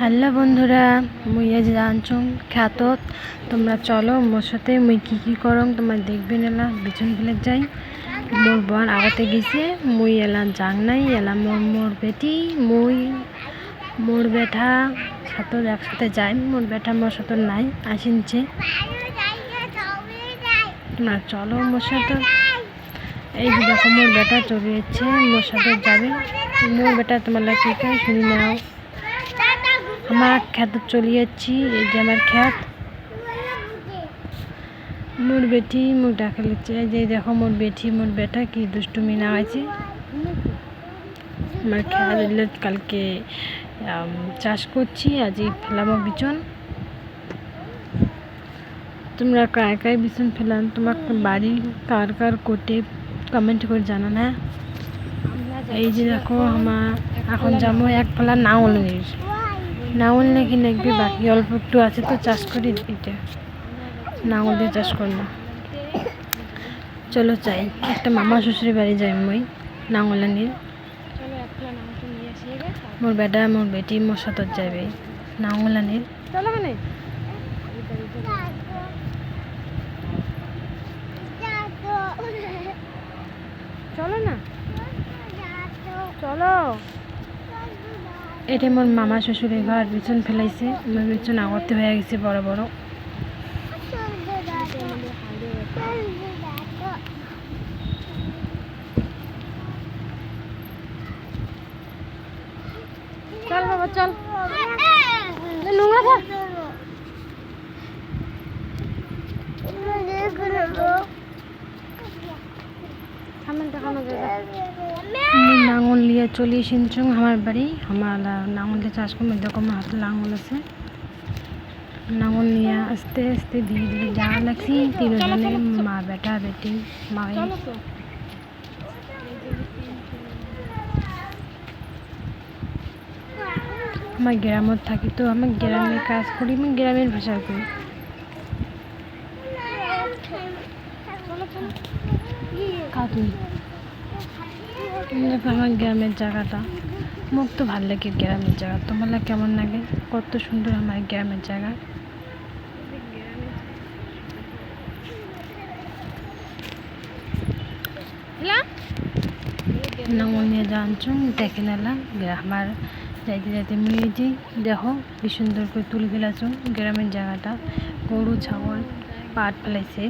Hello বন্ধুরা, মুই আজ জানছুম খ্যাতত। তোমরা চলো, মোর সাথে মুই কী কী করং তোমরা দেখবে এলা বিছন ফেলে যাই। মোর বোন আগতে গেছে, মুই এলা যাং নাই, এলা মোর মোর বেটি, মুই, মোর বেটা সাথে একসাথে যাই, মোর বেটা মোর সাথে নাই, আসিনছে। তোমরা চলো মোর সাথে। এই যে দেখো, মোর বেটা চলে যাচ্ছে মোর সাথে যাবে। মোর বেটা তোমার কি কয়, শুনি নাও। আমার খ্যাত চলে যাচ্ছি, এই যে আমার খ্যাত মোর বেটি মুখ ডাকা লিচ্ছে এই যে দেখো মোর বেটি, মোর বেটা কি দুষ্টুমি না আছে আমার খ্যাত কালকে চাষ করছি আজই ফেলামো বিচন তোমরা কায় কায় বিচন ফেলাম তোমার বাড়ি কার কার কোটে কমেন্ট করে জানান হ্যাঁ এই যে দেখো, আমার এখন যাব এক ফেলা নাওল নিয়ে নাঙল নাকি নাকবে? বাকি অল্প একটু আছে তো চাষ করি এটা। নাঙল দিয়ে চাষ করব চলো চাই একটা মামা শ্বশুরের বাড়ি যাই মই নাঙল নিয়ে মোর বেটা, মোর বেটি, মোর সাথে যাবে নাঙল নিয়ে মানে? চলো না? চলো। এটা মোর মামা শ্বশুরের ঘর বিছন ফেলাইছে আমার বিছন আগতে হয়ে গেছে বড় বড় চল বাবা চল নোংরা থাক নাঙল নিয়ে চলে এসেছি আমার বাড়ি। আমার নাঙল দিয়ে চাষ করব দেখো আমার হাতে লাঙল আছে। নাঙল নিয়ে আস্তে আস্তে ধীরে ধীরে যাওয়া লাগছি তিনজনে মা বেটা বেটি মা আমার গ্রামত থাকি তো আমার গ্রামে কাজ করি আমি গ্রামের ভাষা করি দেখো আমার গ্রামের জায়গাটা। মোক তো ভালো লাগে গ্রামের জায়গা। তোমার কেমন লাগে? কত সুন্দর আমার গ্রামের জায়গা। নাঙল নিয়ে জানছো দেখে নিলাম। আমার যাইতে যাইতে মেয়েটি দেখো কি সুন্দর করে তুলে ফেলাছো। গ্রামের জায়গাটা। গরু ছাগল পাট ফেলাইছে